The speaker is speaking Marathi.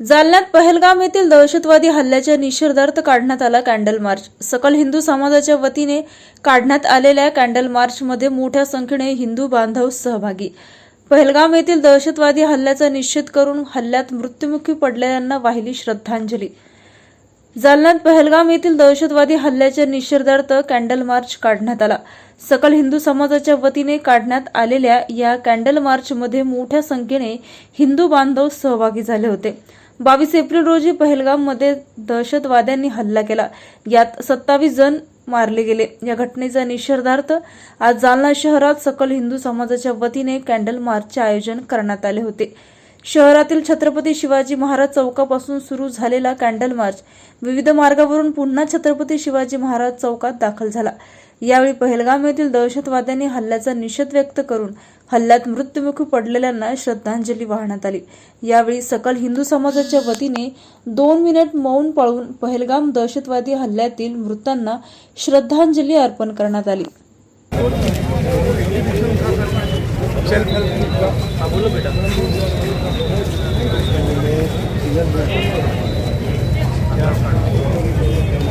जालन्यात पहलगाम येथील दहशतवादी हल्ल्याच्या निषेधार्थ काढण्यात आला कॅन्डल मार्च. सकल हिंदू समाजाच्या वतीने काढण्यात आलेल्या कॅन्डल मार्चमध्ये मोठ्या संख्येने हिंदू बांधव सहभागी. पहलगाम येथील दहशतवादी हल्ल्याचा निषेध करून हल्ल्यात मृत्युमुखी पडलेल्यांना वाहिली श्रद्धांजली. जालन्यात पहलगाम येथील दहशतवादी हल्ल्याच्या निषेधार्थ कॅन्डल मार्च काढण्यात आला. सकल हिंदू समाजाच्या वतीने काढण्यात आलेल्या या कॅन्डल मार्चमध्ये मोठ्या संख्येने हिंदू बांधव सहभागी झाले होते. बावीस एप्रिल रोजी पहलगाममध्ये दहशतवाद्यांनी हल्ला केला. यात सत्तावीस जण मारले गेले. या घटनेचा निषेधार्थ आज जालना शहरात सकल हिंदू समाजाच्या वतीने कॅन्डल मार्चचे आयोजन करण्यात आले होते. शहरातील छत्रपती शिवाजी महाराज चौकापासून सुरू झालेला कॅन्डल मार्च विविध मार्गावरून पुन्हा छत्रपती शिवाजी महाराज चौकात दाखल झाला. यावेळी पहलगाम येथील दहशतवाद्यांनी हल्ल्याचा निषेध व्यक्त करून हल्ल्यात मृत्युमुखी पडलेल्यांना श्रद्धांजली वाहण्यात आली. यावेळी सकल हिंदू समाजाच्या वतीने दोन मिनिट मौन पाळून पहलगाम दहशतवादी हल्ल्यातील मृतांना श्रद्धांजली अर्पण करण्यात आली. चल. बोलो बेटा